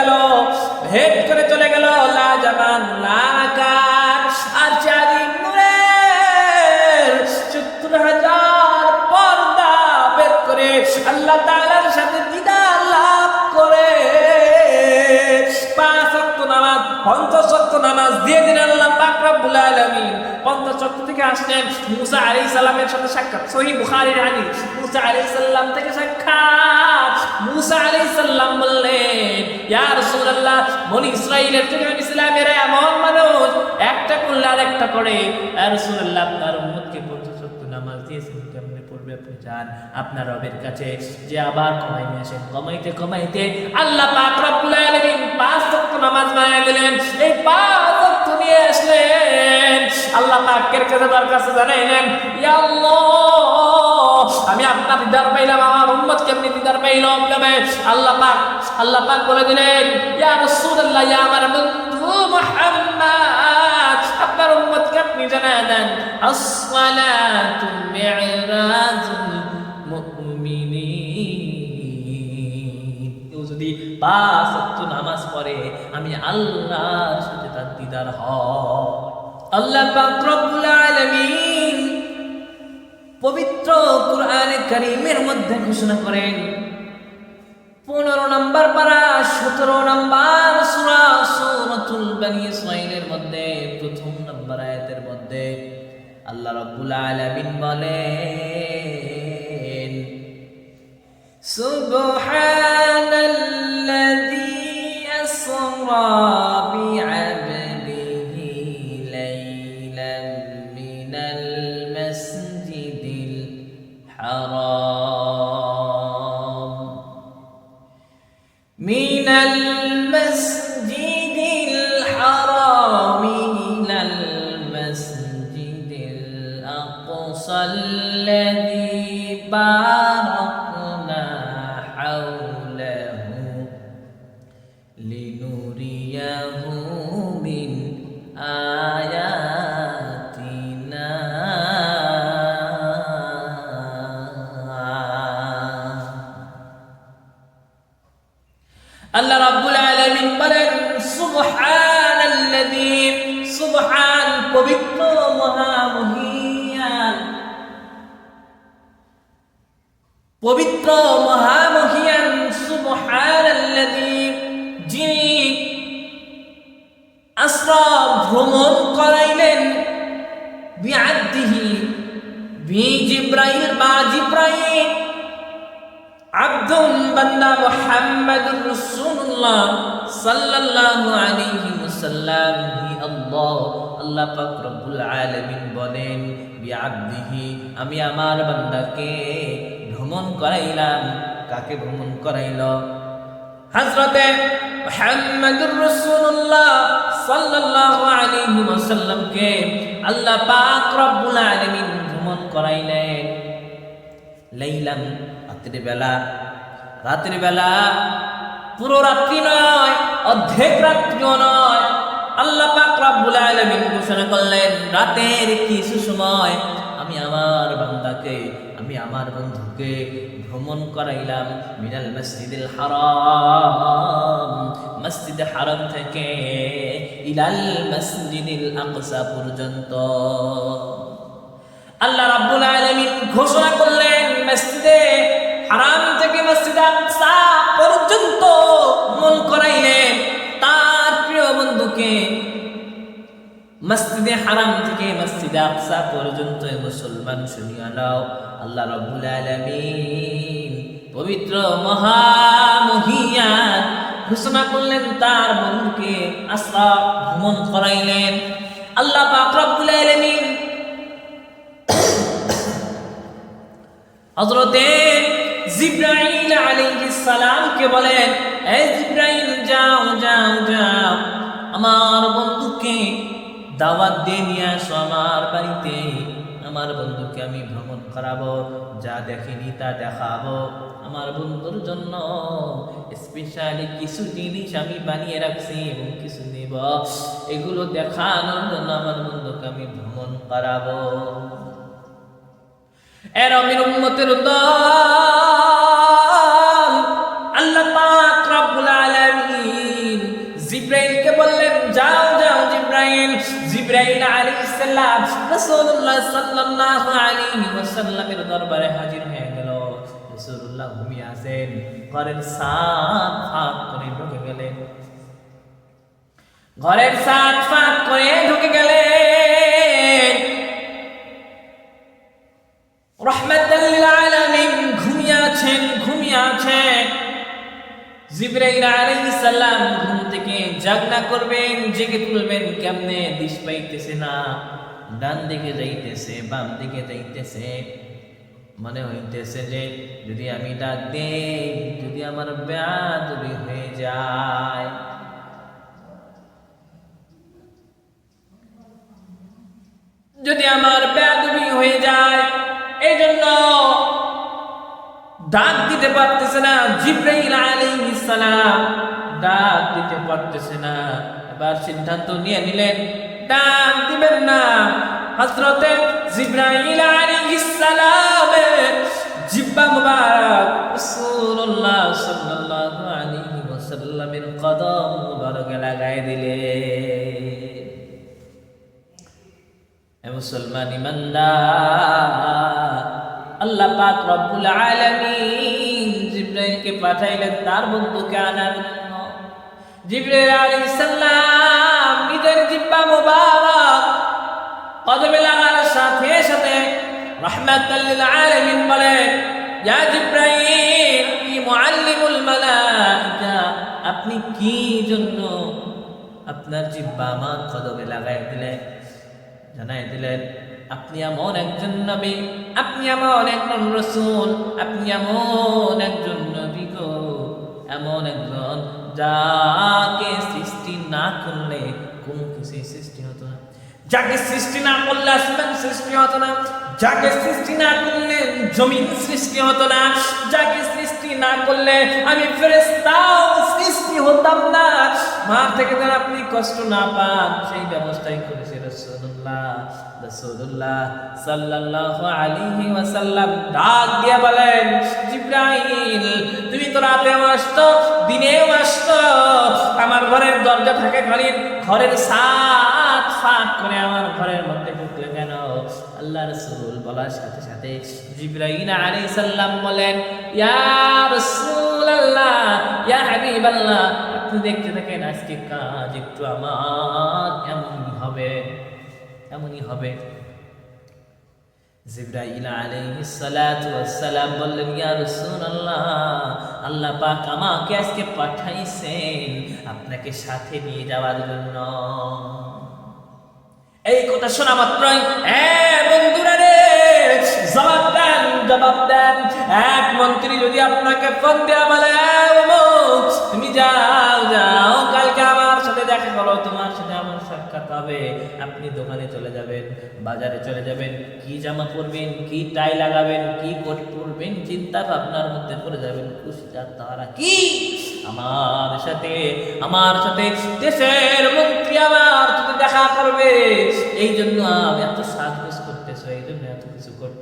গেল ভেদ করে চলে গেল লা জামান লা আকাশ আর চারি নূরের সত্তর হাজার পর্দা বের করে আল্লাহ তাআলার সাথে নামাজ পঞ্চাশ নামাজ দিয়ে দিন আল্লাহ পাক রব্বুল আলামিন। পঞ্চাশ ওয়াক্ত থেকে আসলেন মুসা আলাইহিস সালামের সাথে সাক্ষাৎ। সহিহ বুখারীর হাদিস। মুসা আলাইহিস সালাম থেকে সাক্ষাৎ। মুসা আলাইহিস সালাম বললেন, ইয়া রাসূলুল্লাহ, বনি ইসরাইলের থেকে ইসলামের এমন মানুষ। একটা করলে আর একটা করে। ইয়া রাসূলুল্লাহ, আপনার উম্মতকে পঞ্চাশ নামাজ দিয়েছেন। আপনি যান, আপনার রবের কাছে যে আবার কমাই নিয়ে আসেন। কমাইতে কমাইতে আল্লাহ পাক রব্বুল আলামিন পাঁচ ওয়াক্ত নামাজ দিলেন। এই পাঁচ ওয়াক্ত নিয়ে আসলেন। আল্লাহ পাকের কাছে জানাইলেন ইয়া আল্লাহ, আমি আপনার দিদার পাইলাম, আমার উম্মত কেমনি দিদার পাইলাম আল্লাহ পাক আল্লাহ পাক বলে দিলেন, ইয়া রাসূলুল্লাহ, ইয়া আমার বন্ধু মুহাম্মদ, আপনার উম্মতকে আসসালাতু মুমিনিন। যদি পাঁচ ওয়াক্ত নামাজ পড়ে, আমি আল্লাহর সাথে তার দিদার আল্লাহ পাক রব্বুল আলামিন পবিত্র কুরআনে কারীমের মধ্যে ঘোষণা করেন, পনেরো নম্বর পারা, সতেরো নম্বর সুরা সুরাতুল বানি ইসরাইলের মধ্যে প্রথম নম্বর আয়াতের মধ্যে আল্লাহ রাব্বুল আলামিন বলেন সুবহানাল্লাযী আসরা পবিত্র মহামহিয়ান সুবহানাল্লাযী যিনি আসরা ভ্রমণ করাইলেন বিআদ্দিহি বি জিব্রাইল বা জিব্রাইল আব্দুল বান্দা মুহাম্মাদুর রাসূলুল্লাহ সাল্লাল্লাহু আলাইহি ওয়াসাল্লাম আল্লাহ আল্লাহ পাক রব্বুল বলেন, বিআবদিহি, আমি আমার বান্দাকে ভ্রমণ করাইলাম। কাকে ভ্রমণ করাইল? হযরতে মুহাম্মাদুর রাসূলুল্লাহ সাল্লাল্লাহু আলাইহি ওয়াসাল্লামকে আল্লাহ পাক রব্বুল আলামিন ভ্রমণ করাইলেন। লাইলাম, রাত্রি বেলা। রাত্রি বেলা পুরো রাত্রি নয়, অর্ধেক রাত্রিও নয়। আল্লাহ পাক রব্বুল আলামিন ঘোষণা করলেন, রাতের কিছু সময় আমি আমার বান্দাকে, আমি আমার বন্ধুকে ভ্রমণ করাইলাম মিনাল মসজিদুল হারাম। মসজিদ হারাম থেকে ইলাল মসজিদুল আকসা পর্যন্ত। আল্লাহ রাব্বুল আলামিন ঘোষণা করলেন, মসজিদে হারাম থেকে মসজিদ আকসা পর্যন্ত মসজিদে হারাম থেকে মসজিদ আকসা পর্যন্ত এ মুসলমান শুনিয়া নাও। আল্লাহ রাব্বুল আলামিন পবিত্র মহামহিয়ান ঘোষণা করলেন, তার বন্ধুকে আসরা ভ্রমণ করাইলেন। আল্লাহ পাক রব্বুল আলামিন হজরতে জিব্রাইল আলাইহিস সালামকে বলেন এই জিব্রাইল, যাও যাও যাও। আমার বন্ধুকে দাওয়াত দিয়ে নিয়ে আসো আমার বাড়িতে। আমার বন্ধুকে আমি ভ্রমণ করাবো, যা দেখেনি তা দেখাবো। আমার বন্ধুর জন্য স্পেশালি কিছু জিনিস আমি বানিয়ে রাখছি এবং কিছু নেব। এগুলো দেখানোর জন্য আমার বন্ধুকে আমি ভ্রমণ করাবো। এর আমির উম্মতের দল রাসূলুল্লাহ সাল্লাল্লাহু আলাইহি ওয়াসাল্লামের দরবারে হাজির হয়ে গেল। রাসূলুল্লাহ ঘুমিয়ে আছেন, ঘরের সাত ফাঁক করে ঢুকে গেলেন। ঘরের সাত ফাঁক করে ঢুকে গেলেন। রহমাতুল্লিল আলামিন ঘুমিয়ে আছেন ঘুমিয়ে আছেন। জিব্রাইল আলাইহিস সালাম ঘুম থেকে জাগনা করবেন, জেগে তুলবেন, কেমনে দিশ পাইতেছে না। ডান দিকে যাইতেছে, বাম দিকে যাইতেছে। মনে হইতেছে যে, যদি আমি ডাক দেই, যদি আমার বেয়াদবি হয়ে যায়। যদি আমার বেয়াদবি হয়ে যায় এই জন্য ডাক দিতে পারতেছে না, জিব্রাইল আলাইহিস সালাম। ডাক দিতে পারতেছে না। এবার সিদ্ধান্ত নিয়ে নিলেন ডাক দিবেন না। হযরতে জিব্রাইল জিব্বা মুবারক, রাসূলুল্লাহ সাল্লাল্লাহু আলাইহি ওয়াসাল্লামের কদম মুবারকে দিলেন। এ মুসলমান ইমানদার, আল্লাহ পাক রব্বুল আলামিন জিব্রাইলকে পাঠাইলেন, তার বন্ধুকে আনার জন্য। জিব্রাইল আলাইহিস সালাম নিজের জিব্বা মুবারক। কদমে লাগার সাথে সাথে রাহমাতাল আলামিন বলেন, ইয়া জিব্রাইল আপনি মুআল্লিমুল মালাইকা, আপনি কি জন্য আপনার জিব্বা আমার কদমে লাগাই দিলেন? জানাই দিলেন, আপনি এমন একজন নবী, আপনি এমন একজন রসুল, আপনি এমন একজন নবী গো, এমন একজন যাকে সৃষ্টি না করলে কোনো কিছুই সৃষ্টি হতো না যাকে সৃষ্টি না করলে আসমান সৃষ্টি হতো না, যাকে সৃষ্টি না করলে জমিন সৃষ্টি হতো না, যাকে সৃষ্টি না করলে আমি ফেরেস্তাও সৃষ্টি হতাম না। মা থেকে যেন আপনি কষ্ট না পান, সেই ব্যবস্থাই করেছে রসুল্লাহ রসুল্লাহ আলাইহি ওয়াসাল্লাম ডাক দিয়ে বলেন তুমি তো দিনেও আসতো। আমার ঘরের দরজা থাকে ঘরের সাত ফাঁক করে আমার ঘরের মধ্যে ঢুকলে কেন? আল্লাহ রসুল বলার সাথে সাথে জিব্রাইল আলাইহিস সালাম বলেন, ইয়া দেখতে আজকে কাজ একটু আমার এমনই হবে এমনই হবে। জিব্রাইল আলাইহিস সালাতু ওয়াস সালাম বললেন, ইয়া রাসূলুল্লাহ, আল্লাহ পাক আমাকে আজকে পাঠাইছেন আপনাকে সাথে নিয়ে যাওয়ার জন্য। এই কথা শোনা মাত্রই, এ বন্ধুরা রে জবাব দেন জবাব দেন। এক মন্ত্রী যদি আপনাকে ফোন দেওয়া বলে তুমি যাও যাও, কালকে আমার সাথে দেখা করো, তোমার সাথে আমার সাক্ষাৎ হবে। আপনি দোকানে চলে যাবেন, বাজারে চলে যাবেন, কি জামা পরবেন, কি টাই লাগাবেন, কি কোট পরবেন চিন্তা ভাবনার মধ্যে পড়ে যাবেন, খুশি যার তারা কি? আমার সাথে আমার সাথে দেশের মন্ত্রী আমার সাথে দেখা করবে এই জন্য আমি এত সাজগোজ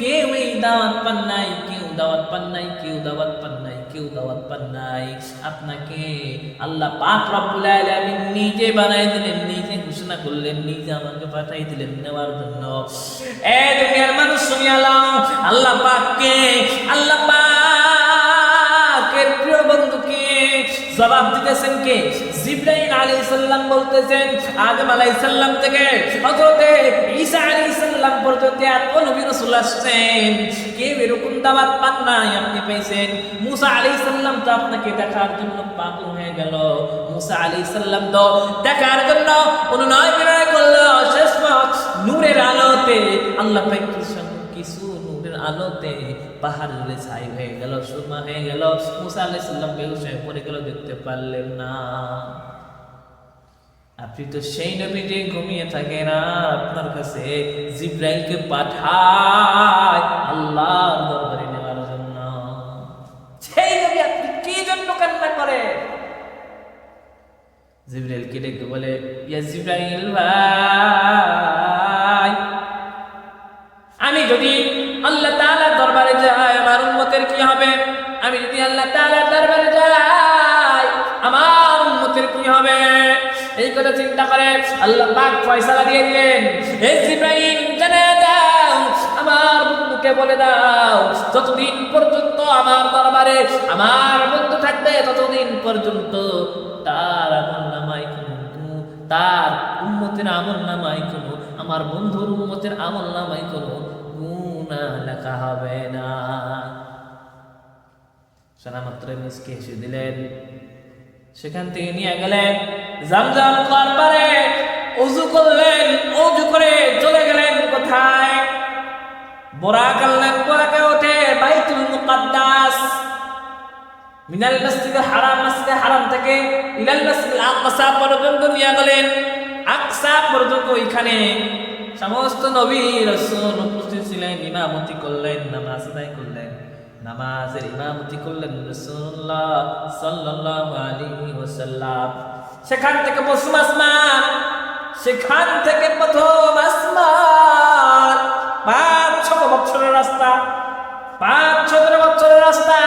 কেউই কেউই দাওয়াত পান নাই, কেউ দাওয়াত পান নাই, কেউ দাওয়াত পান নাই, কেউ দাওয়াত পান নাই। আপনাকে আল্লাহ পাক রব্বুল আলামিন নিজে বানাই দিলেন, নিজে ঘোষণা করলেন, নিজে আমাকে পাঠাই দিলেন নেওয়ার জন্য। এ দুনিয়ার মানুষ শুনি আলাম আল্লাহ পাককে, আল্লাহ পাকের প্রিয় জবাব দিতেছেন কে? জিব্রাইল আলাইহিস সালাম বলতেছেন, আদম আলাইহিস সালাম থেকে, হযরতে ঈসা আলাইহিস সালাম পর্যন্ত এত নবী রাসূল আসছেন, কেউ এরকম দাওয়াত পান নাই আপনি পাইছেন মুসা আলাইহিস সালাম তো আপনাকে দেখার জন্য পাগল হয়ে গেল। মুসা আলাইহিস সালাম তো দেখার জন্য অনুনয় বিনয় করল, শেষ নূরের আলোতে আল্লাহ পাক কিছু আলোতে পাহাড় ছাই হয়ে গেল, সুরমা হয়ে গেল। মুসা আলাইহিস সালাম বেহুশ হয়ে গেল, দেখতে পারলেন না। আপনি তো সেই নবী যে ঘুমিয়ে থাকেন আর আপনার কাছে জিব্রাইলকে পাঠায় আল্লাহ দরবারে নেওয়ার জন্য। সেই নবী আপনি কি জন্য কান্না করেন? জিব্রাইলকে ডেকে বলে, ইয়া জিব্রাইল ভাই কথা চিন্তা করে, আল্লাহ পাক ফয়সালা দিয়ে দিলেন। হে জিব্রাইল, জানা দাও আমার বন্ধুকে বলে দাও, যতদিন পর্যন্ত আমার দরবারে আমার বন্ধু থাকবে, ততদিন পর্যন্ত তার আমল নামাই কোনো গু- তার উম্মতের আমল নামাই কোনো, আমার বন্ধুর উম্মতের আমল নামাই কোনো গুণা লেখা হবে না। শোনা মাত্র মিসকে হেসে দিলেন। সেখান থেকে নিয়ে গেলেন। জামজাম করার পরে উজু করলেন, উজু করে চলে গেলেন কোথায়? বোরাক আনলেন বোরাকে ওঠে বাইতুল মুকাদ্দাস। মিনাল মসজিদ হারাম মসজিদ হারাম থেকে ইলাল মসজিদ আকসা পর্যন্ত নিয়ে গেলেন। আকসা পর্যন্ত ওইখানে সমস্ত নবী রাসূল উপস্থিত ছিলেন, ইমামতি করলেন, নামাজ আদায় করলেন। নামাজের ইমামতি করলেন রাসূলুল্লাহ সাল্লাল্লাহু আলাইহি ওয়াসাল্লাম। সেখান থেকে প্রথম আসমান, সেখান থেকে প্রথম আসমান, পাঁচ ছ বছরের রাস্তা, পাঁচ ছয় বছরের রাস্তা।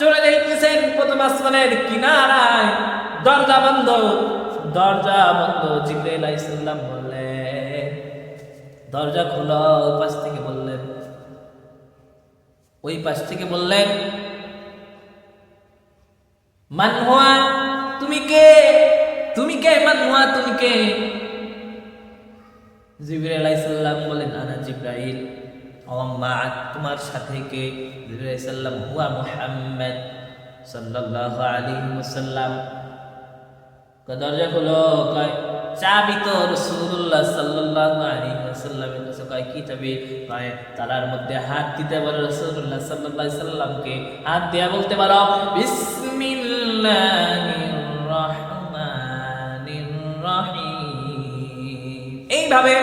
চলে যাইতেছেন প্রথম আসমানের কিনারায়। দরজা বন্ধ দরজা বন্ধ, জিব্রাইল আলাইহিসসালাম বললেন, দরজা খোলো, পাশ থেকে বললেন ওই পাশ থেকে বললেন মান হুয়া তুমি কে? তুমি কে মান হুয়া তুমি কে? জিবরাইল আলাইহিসসালাম বলেন আনা তোমার সাথে কে? জিবরাইল সাল্লাম হুয়া মুহাম্মদ সাল্লাল্লাহু আলাইহি ওয়াসাল্লাম। দরজা খুলো। কয়, চাবি তো রাসূলুল্লাহ সাল্লাল্লাহু আলাইহি ওয়াসাল্লামের কাছে কয় কি চাবি কয়, তালার মধ্যে হাত দিতে পারো রসুল্লাহ সাল্লাহ সাল্লামকে। হাত দেয়া বলতে পারো বিসমিল্লাহ এইভাবে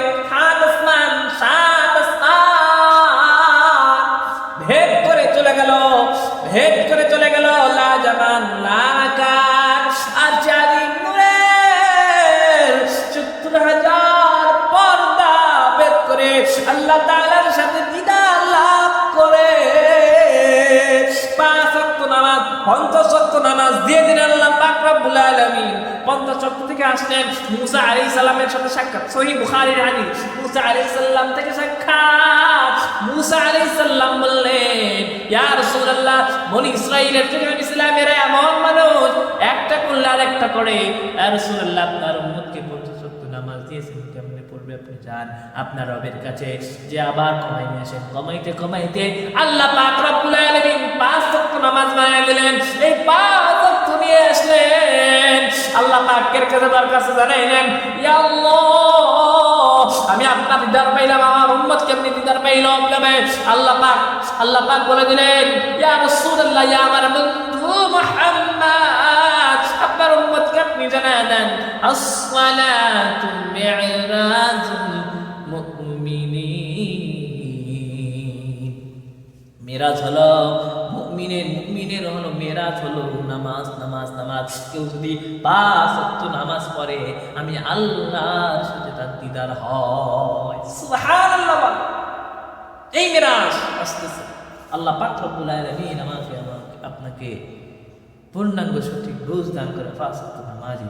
নামাজ পঞ্চাশ নামাজ দিয়ে দিন আল্লাহ পাক রব্বুল আলামিন। পঞ্চাশ ওয়াক্ত থেকে আসলেন মুসা আলাইহিস সালামের সাথে সাক্ষাৎ। সহিহ বুখারীর হাদিস। মুসা আলাইহিস সালাম থেকে সাক্ষাৎ। মুসা আলাইহিস সালাম বললেন, ইয়া রাসূলুল্লাহ, বনি ইসরাইলের যুগে আমি ইসলামের এমন মানুষ, একটা করলে আর একটা করে। ইয়া রাসূলুল্লাহ, আপনার উম্মতকে পঞ্চাশ ওয়াক্ত নামাজ দিয়েছেন। যান। আপনার রবের কাছে যে আবার কমাই নিয়ে কমাইতে কমাইতে আল্লাহ পাক রব্বুল আলামিন পাঁচ ওয়াক্ত নামাজ বানিয়ে দিলেন। এই পাঁচ ওয়াক্ত নিয়ে আসলেন। আল্লাহ পাকের কাছে তার কাছে জানাইলেন ইয়া আল্লাহ, আমি আপনার দিদার পাইলাম, আমার উম্মত কেমনি দিদার পাইলাম আল্লাহ পাক আল্লাহ পাক বলে দিলেন, ইয়া রাসূলুল্লাহ, ইয়া আমার আপনি জানায় দেন, আসসালাতু হলো মুমিনের মুমিনের হলো মেরাজ হলো নামাজ নামাজ নামাজ। কেউ যদি পাঁচ ওয়াক্ত নামাজ পড়ে, আমি আল্লাহর সাথে তার দিদার হয়। সুবহানাল্লাহ। এই মেরাজ আসতেছে। আল্লাহ পাক রব্বুল আলামিন আমাকে, আপনাকে পূর্ণাঙ্গ সঠিক বুঝ দান করে ফাঁস নামাজি